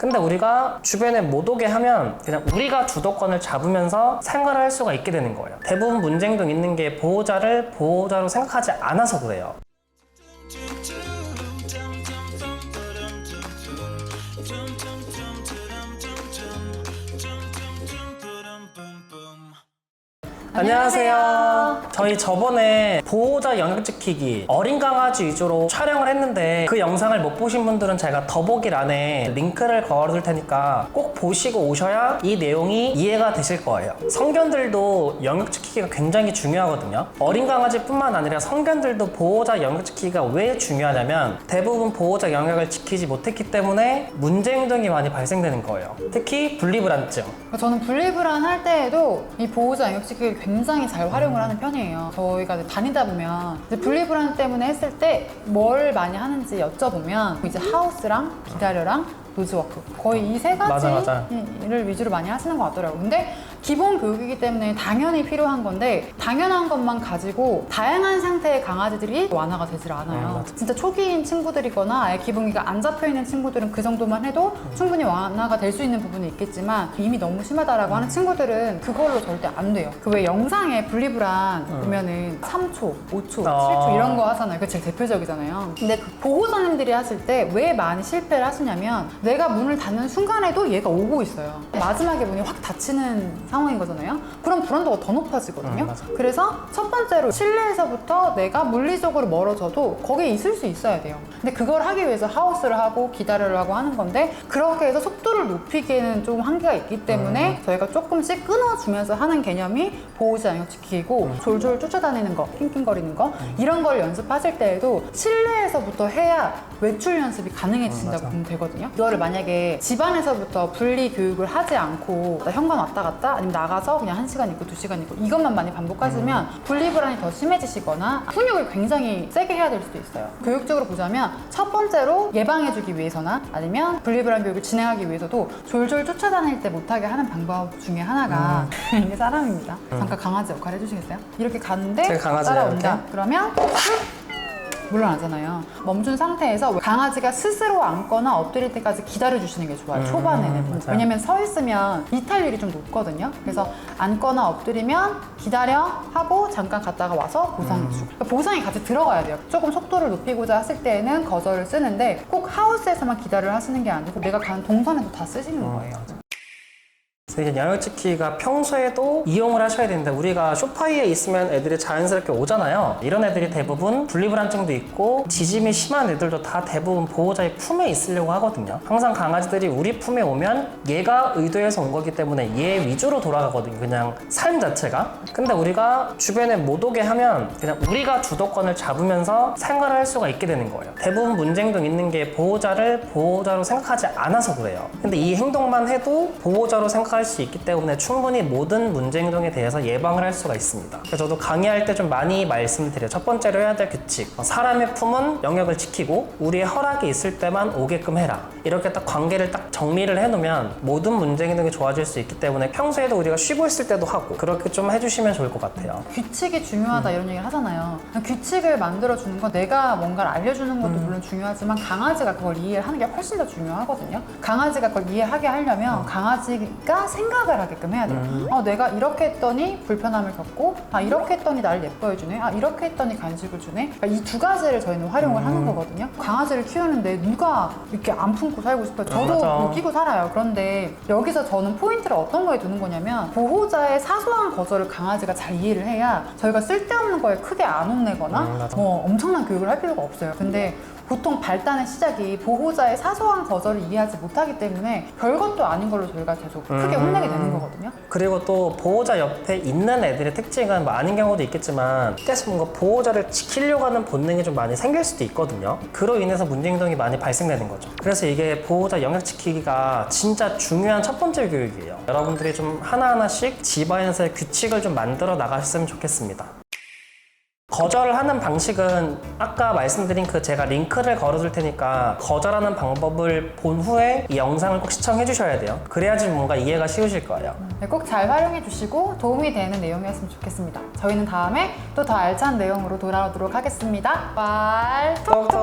근데 우리가 주변에 못 오게 하면 그냥 우리가 주도권을 잡으면서 생활을 할 수가 있게 되는 거예요. 대부분 문제행동 있는 게 보호자를 보호자로 생각하지 않아서 그래요. 안녕하세요. 저희 저번에 보호자 영역 지키기 어린 강아지 위주로 촬영을 했는데 그 영상을 못 보신 분들은 제가 더보기란에 링크를 걸어둘 테니까 꼭 보시고 오셔야 이 내용이 이해가 되실 거예요. 성견들도 영역 지키기가 굉장히 중요하거든요. 어린 강아지뿐만 아니라 성견들도 보호자 영역 지키기가 왜 중요하냐면 대부분 보호자 영역을 지키지 못했기 때문에 문제 행동이 많이 발생되는 거예요. 특히 분리불안증. 저는 분리불안 할 때에도 이 보호자 영역 지키기를 굉장히 잘 활용을 하는 편이에요. 저희가 다니다 보면 분리불안 때문에 했을 때 뭘 많이 하는지 여쭤보면 이제 하우스랑 기다려랑 노즈워크 거의 이세 맞아, 맞아. 가지를 위주로 많이 하시는 것 같더라고요. 근데 기본 교육이기 때문에 당연히 필요한 건데 당연한 것만 가지고 다양한 상태의 강아지들이 완화가 되질 않아요. 음, 맞아. 진짜 초기인 친구들이거나 아예 기본기가 안 잡혀 있는 친구들은 그 정도만 해도 충분히 완화가 될 수 있는 부분이 있겠지만 이미 너무 심하다라고 하는 친구들은 그걸로 절대 안 돼요. 그 왜 영상에 분리불안 보면은 3초, 5초, 어. 7초 이런 거 하잖아요. 그게 제일 대표적이잖아요. 근데 그 보호자님들이 하실 때 왜 많이 실패를 하시냐면 내가 문을 닫는 순간에도 얘가 오고 있어요. 마지막에 문이 확 닫히는 상황인 거잖아요. 그럼 불안도가 더 높아지거든요. 음. 그래서 첫 번째로 실내에서부터 내가 물리적으로 멀어져도 거기에 있을 수 있어야 돼요. 근데 그걸 하기 위해서 하우스를 하고 기다리려고 하는 건데 그렇게 해서 속도를 높이기에는 좀 한계가 있기 때문에 음. 저희가 조금씩 끊어주면서 하는 개념이 보호자 영역 지키고 음. 졸졸 쫓아다니는 거, 낑낑거리는 거 이런 걸 연습하실 때에도 실내에서부터 해야 외출 연습이 가능해진다고 음, 맞아. 보면 되거든요. 이거를 만약에 집안에서부터 분리 교육을 하지 않고 나 현관 왔다 갔다 아니면 나가서 그냥 한 시간 있고 두 시간 있고 이것만 많이 반복하시면 음. 분리불안이 더 심해지시거나 훈육을 굉장히 세게 해야 될 수도 있어요. 교육적으로 보자면 첫 번째로 예방해주기 위해서나 아니면 분리불안 교육을 진행하기 위해서도 졸졸 쫓아다닐 때 못하게 하는 방법 중에 하나가 이게 사람입니다. 잠깐 강아지 역할 해주시겠어요? 이렇게 가는데 음. 제가 강아지예요, 따라온다. 그러면 쑥 물러나잖아요. 멈춘 상태에서 강아지가 스스로 앉거나 엎드릴 때까지 기다려주시는 게 좋아요. 음, 초반에는. 맞아요. 왜냐면 서 있으면 이탈률이 좀 높거든요. 그래서 앉거나 엎드리면 기다려 하고 잠깐 갔다가 와서 보상해주고. 그러니까 보상이 같이 들어가야 돼요. 조금 속도를 높이고자 했을 때에는 거절을 쓰는데 꼭 하우스에서만 기다려 하시는 게 아니고 내가 가는 동선에도 다 쓰시는 거예요. 영역 지키기가 평소에도 이용을 하셔야 되는데 우리가 쇼파위에 있으면 애들이 자연스럽게 오잖아요. 이런 애들이 대부분 분리불안증도 있고 지짐이 심한 애들도 다 대부분 보호자의 품에 있으려고 하거든요. 항상 강아지들이 우리 품에 오면 얘가 의도해서 온 거기 때문에 얘 위주로 돌아가거든요. 그냥 삶 자체가. 근데 우리가 주변에 못 오게 하면 그냥 우리가 주도권을 잡으면서 생활을 할 수가 있게 되는 거예요. 대부분 문제행동 있는 게 보호자를 보호자로 생각하지 않아서 그래요. 근데 이 행동만 해도 보호자로 생각할 수 있기 때문에 충분히 모든 문제 행동에 대해서 예방을 할 수가 있습니다. 그래서 저도 강의할 때 좀 많이 말씀드려요. 첫 번째로 해야 될 규칙. 어, 사람의 품은 영역을 지키고 우리의 허락이 있을 때만 오게끔 해라. 이렇게 딱 관계를 딱 정리를 해놓으면 모든 문제 행동이 좋아질 수 있기 때문에 평소에도 우리가 쉬고 있을 때도 하고 그렇게 좀 해주시면 좋을 것 같아요. 규칙이 중요하다 이런 얘기를 하잖아요. 규칙을 만들어 주는 건 내가 뭔가를 알려주는 것도 물론 중요하지만 강아지가 그걸 이해를 하는 게 훨씬 더 중요하거든요. 강아지가 그걸 이해하게 하려면 강아지가 생각을 하게끔 해야 돼요. 어, 내가 이렇게 했더니 불편함을 겪고, 아 이렇게 했더니 나를 예뻐해 주네, 아 이렇게 했더니 간식을 주네. 이 두 가지를 저희는 활용을 하는 거거든요. 강아지를 키우는데 누가 이렇게 안 품고 살고 싶어요? 저도 맞아. 못 끼고 살아요. 그런데 여기서 저는 포인트를 어떤 거에 두는 거냐면 보호자의 사소한 거절을 강아지가 잘 이해를 해야 저희가 쓸데없는 거에 크게 안 혼내거나 음, 맞아. 뭐 엄청난 교육을 할 필요가 없어요. 근데 보통 발단의 시작이 보호자의 사소한 거절을 이해하지 못하기 때문에 별것도 아닌 걸로 저희가 계속 크게 음. 혼내게 되는 거거든요. 그리고 또 보호자 옆에 있는 애들의 특징은 뭐 아닌 경우도 있겠지만 계속 뭔가 보호자를 지키려고 하는 본능이 좀 많이 생길 수도 있거든요. 그로 인해서 문제 행동이 많이 발생되는 거죠. 그래서 이게 보호자 영역 지키기가 진짜 중요한 첫 번째 교육이에요. 여러분들이 좀 하나하나씩 집안에서의 규칙을 좀 만들어 나가셨으면 좋겠습니다. 거절을 하는 방식은 아까 말씀드린 그 제가 링크를 걸어둘 테니까 거절하는 방법을 본 후에 이 영상을 꼭 시청해 주셔야 돼요. 그래야지 뭔가 이해가 쉬우실 거예요. 네, 꼭잘 활용해 주시고 도움이 되는 내용이었으면 좋겠습니다. 저희는 다음에 또 더 알찬 내용으로 돌아오도록 하겠습니다. 발 톡톡.